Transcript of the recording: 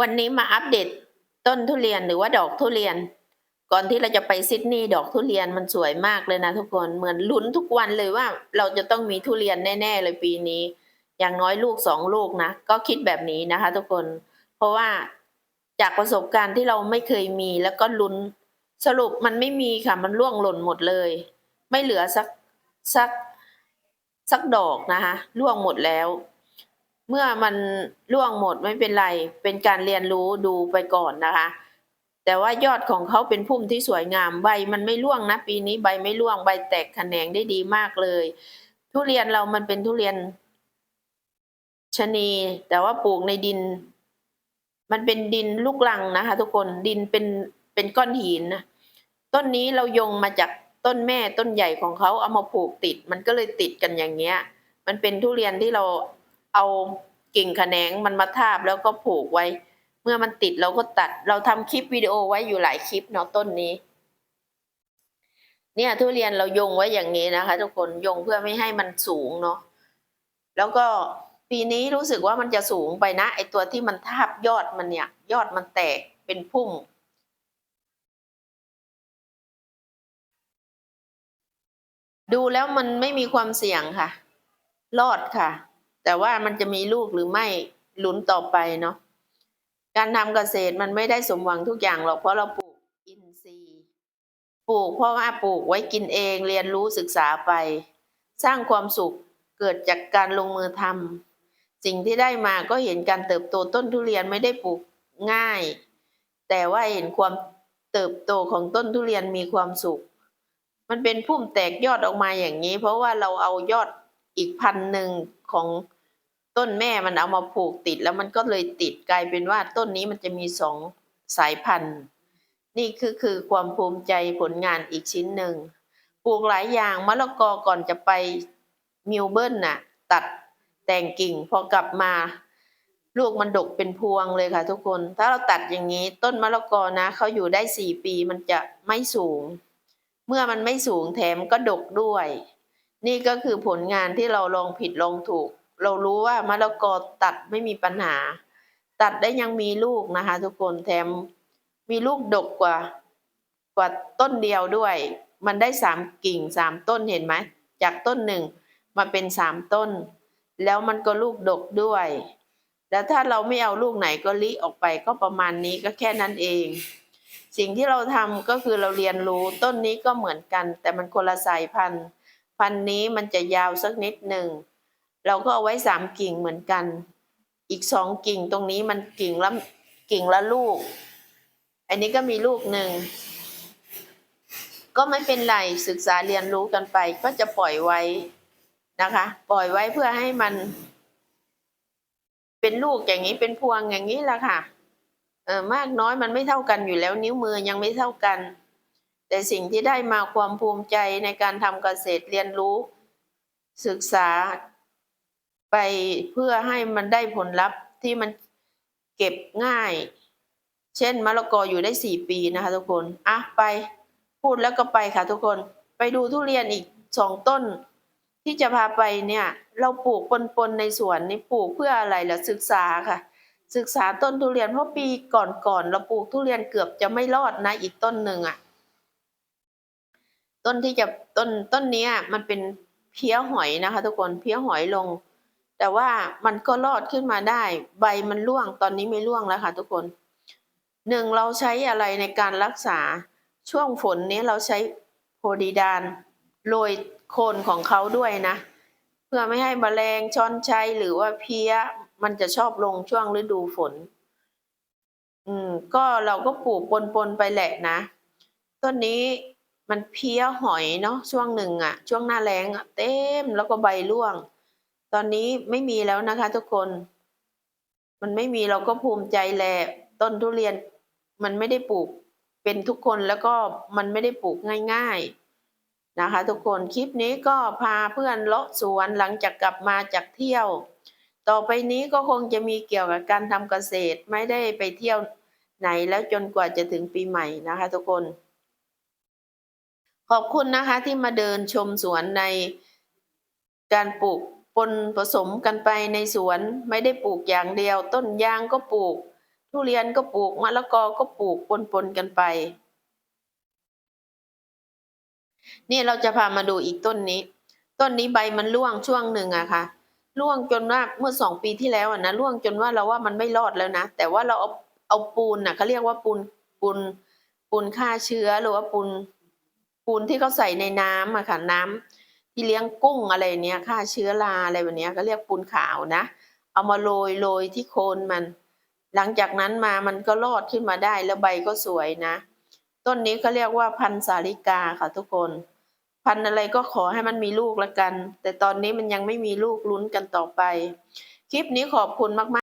วันนี้มาอัปเดตต้นทุเรียนหรือว่าดอกทุเรียน ก่อนที่เราจะไปซิดนีย์ดอกทุเรียนมันสวยมากเลยนะทุกคนเหมือนลุ้นทุกวันเลยว่า เราจะต้องมีทุเรียนแน่ๆเลยปีนี้ อย่างน้อยลูกสองลูกนะ ก็คิดแบบนี้นะคะ ทุกคน เพราะว่าจากประสบการณ์ที่เราไม่เคยมีแล้วก็ลุ้นสรุปมันไม่มีค่ะมันร่วงหล่นหมดเลย ไม่เหลือสักสักสักดอกนะคะร่วงหมดแล้ว เมื่อมันร่วงหมดไม่เป็นไร เป็นการเรียนรู้ดูไปก่อนนะคะ แต่ว่ายอดของเขาเป็นพุ่มที่สวยงามใบมันไม่ร่วงนะ ปีนี้ใบไม่ร่วงใบแตกแขนงได้ดีมากเลย ทุเรียนเรามันเป็นทุเรียนชะนีแต่ว่าปลูกในดิน มันเป็นดินลูกลังนะคะ ทุกคนดินเป็นเป็นก้อนหินนะต้นนี้เรายงมาจากต้นแม่ต้นใหญ่ของเขาเอามาปลูกติด มันก็เลยติดกันอย่างเงี้ย มันเป็นทุเรียนที่เรา เอากิ่งแขนงมันมาทาบแล้วก็ผูกไว้ เมื่อมันติดเราก็ตัด เราทำคลิปวิดีโอไว้อยู่หลายคลิปเนาะต้นนี้ เนี่ยทุเรียนเรายงไว้อย่างนี้นะคะ ทุกคนยงเพื่อไม่ให้มันสูงเนาะแล้วก็ปีนี้รู้สึกว่ามันจะสูงไปนะไอตัวที่มันทาบยอดมันเนี่ย ยอดมันแตกเป็นพุ่มดูแล้วมันไม่มีความเสี่ยงค่ะ รอดค่ะ แต่ว่ามันจะมีลูกหรือไม่หลุนต่อไปเนาะการทำเกษตรมันไม่ได้สมหวังทุกอย่างหรอกเพราะเราปลูกอินทรีย์ปลูกเพราะว่าปลูกไว้กินเองเรียนรู้ศึกษาไป สร้างความสุขเกิดจากการลงมือทำสิ่งที่ได้มาก็เห็นการเติบโตต้นทุเรียนไม่ได้ปลูกง่าย แต่ว่าเห็นความเติบโตของต้นทุเรียนมีความสุข มันเป็นพุ่มแตกยอดออกมาอย่างนี้ เพราะว่าเราเอายอดอีกพันหนึ่งของ ต้นแม่มันเอามาผูกติดแล้วมันก็เลยติดกลายเป็นว่าต้นนี้มันจะมีสองสายพันธุ์ นี่คือคือความภูมิใจผลงานอีกชิ้นหนึ่งปลูกหลายอย่างมะละกอก่อนจะไปมิลเบิร์นน่ะ ตัดแต่งกิ่งพอกลับมา ลูกมันดกเป็นพวงเลยค่ะทุกคน ถ้าเราตัดอย่างนี้ต้นมะละกอนะเขาอยู่ได้สี่ปีมันจะไม่สูง เมื่อมันไม่สูงแถมก็ดกด้วย นี่ก็คือผลงานที่เราลองผิดลองถูก เรารู้ว่ามะละกอตัดไม่มีปัญหา ตัดได้ยังมีลูกนะคะ ทุกคนแถมมีลูกดกกว่ากว่าต้นเดียวด้วย มันได้สามกิ่งสามต้นเห็นไหมจากต้นหนึ่งมาเป็นสามต้น แล้วมันก็ลูกดกด้วย แล้วถ้าเราไม่เอาลูกไหนก็ลิออกไปก็ประมาณนี้ก็แค่นั้นเอง สิ่งที่เราทำก็คือเราเรียนรู้ต้นนี้ก็เหมือนกัน แต่มันคนละสายพันธุ์ พันธุ์นี้มันจะยาวสักนิดหนึ่ง เราก็เอาไว้สามกิ่งเหมือนกัน อีกสองกิ่งตรงนี้มันกิ่งละกิ่งละลูก อันนี้ก็มีลูกหนึ่ง ก็ไม่เป็นไรศึกษาเรียนรู้กันไป ก็จะปล่อยไว้นะคะ ปล่อยไว้เพื่อให้มัน เป็นลูกอย่างนี้เป็นพวงอย่างนี้ละค่ะ เออมากน้อยมันไม่เท่ากันอยู่แล้วนิ้วมือยังไม่เท่ากัน แต่สิ่งที่ได้มาความภูมิใจในการทำเกษตรเรียนรู้ ศึกษา ไปเพื่อให้มันได้ผลลัพธ์ที่มันเก็บง่าย เช่นมะละกออยู่ได้สี่ปีนะคะทุกคนอะไปพูดแล้วก็ไปค่ะทุกคนไปดูทุเรียนอีกสองต้น ที่จะพาไปเนี่ย เราปลูกปนๆในสวนนี่ปลูกเพื่ออะไรล่ะศึกษาค่ะ ศึกษาต้นทุเรียนเพราะปีก่อนๆเราปลูกทุเรียนเกือบจะไม่รอดนะอีกต้นหนึ่งอะ ต้นที่จะต้นต้นนี้มันเป็นเพี้ยหอยนะคะ ทุกคนเพี้ยหอยลง แต่ว่ามันก็รอดขึ้นมาได้ ใบมันร่วงตอนนี้ไม่ร่วงแล้วค่ะ ทุกคนหนึ่งเราใช้อะไรในการรักษาช่วงฝนนี้เราใช้โพดีดานโรยโคนของเขาด้วยนะ เพื่อไม่ให้แมลงช้อนชัยหรือว่าเพี้ย มันจะชอบลงช่วงฤดูฝน อืม ก็เราก็ปลูกปนๆไปแหละนะต้นนี้มันเพี้ยหอยเนาะช่วงหนึ่งอะช่วงหน้าแล้งอะเต็มแล้วก็ใบร่วง ตอนนี้ไม่มีแล้วนะคะ ทุกคน มันไม่มีเราก็ภูมิใจแหละต้นทุเรียนมันไม่ได้ปลูกเป็นทุกคนแล้วก็มันไม่ได้ปลูกง่ายๆนะคะ ทุกคนคลิปนี้ก็พาเพื่อนเลาะสวนหลังจากกลับมาจากเที่ยว ต่อไปนี้ก็คงจะมีเกี่ยวกับการทำเกษตรไม่ได้ไปเที่ยวไหนแล้วจนกว่าจะถึงปีใหม่นะคะ ทุกคน ขอบคุณนะคะที่มาเดินชมสวนในการปลูก ปนผสมกันไปในสวนไม่ได้ปลูกอย่างเดียว ต้นยางก็ปลูก ทุเรียนก็ปลูกมะละกอก็ปลูกปนๆกันไป นี่เราจะพามาดูอีกต้นนี้ ต้นนี้ใบมันร่วงช่วงหนึ่งอะค่ะร่วงจนว่าเมื่อสองปีที่แล้วอะนะร่วงจนว่าเราว่ามันไม่รอดแล้วนะ แต่ว่าเราเอาเอาปูนนะเขาเรียกว่าปูนปูนปูนฆ่าเชื้อหรือว่าปูนปูนที่เขาใส่ในน้ำอะค่ะน้ำ ที่เลี้ยงกุ้งอะไรเนี้ยฆ่าเชื้อราอะไรแบบนี้ก็เรียกปูนขาวนะ เอามาโรยโรยที่โคนมัน หลังจากนั้นมามันก็รอดขึ้นมาได้แล้วใบก็สวยนะ ต้นนี้เขาเรียกว่าพันสาลิกาค่ะทุกคน พันอะไรก็ขอให้มันมีลูกละกัน แต่ตอนนี้มันยังไม่มีลูกลุ้นกันต่อไป คลิปนี้ขอบคุณมากๆ